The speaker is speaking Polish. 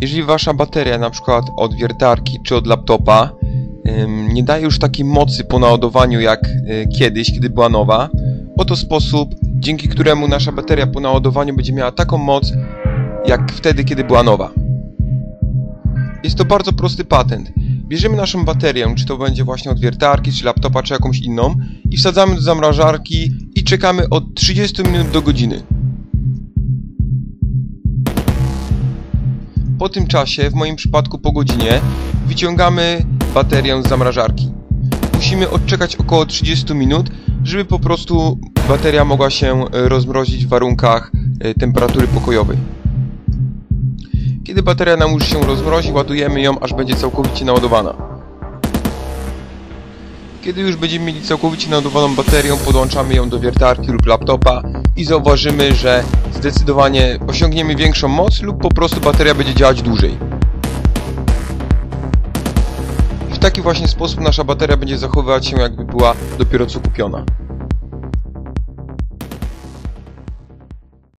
Jeżeli wasza bateria, na przykład od wiertarki czy od laptopa, nie daje już takiej mocy po naładowaniu jak y, kiedyś, kiedy była nowa, oto sposób, dzięki któremu nasza bateria po naładowaniu będzie miała taką moc, jak wtedy, kiedy była nowa. Jest to bardzo prosty patent. Bierzemy naszą baterię, czy to będzie właśnie od wiertarki, czy laptopa, czy jakąś inną i wsadzamy do zamrażarki i czekamy od 30 minut do godziny. Po tym czasie, w moim przypadku po godzinie, wyciągamy baterię z zamrażarki. Musimy odczekać około 30 minut, żeby po prostu bateria mogła się e, rozmrozić w warunkach e, temperatury pokojowej. Kiedy bateria nam już się rozmrozi, ładujemy ją, aż będzie całkowicie naładowana. Kiedy już będziemy mieli całkowicie naładowaną baterię, podłączamy ją do wiertarki lub laptopa i zauważymy, że zdecydowanie osiągniemy większą moc lub po prostu bateria będzie działać dłużej. I w taki właśnie sposób nasza bateria będzie zachowywać się jakby była dopiero co kupiona.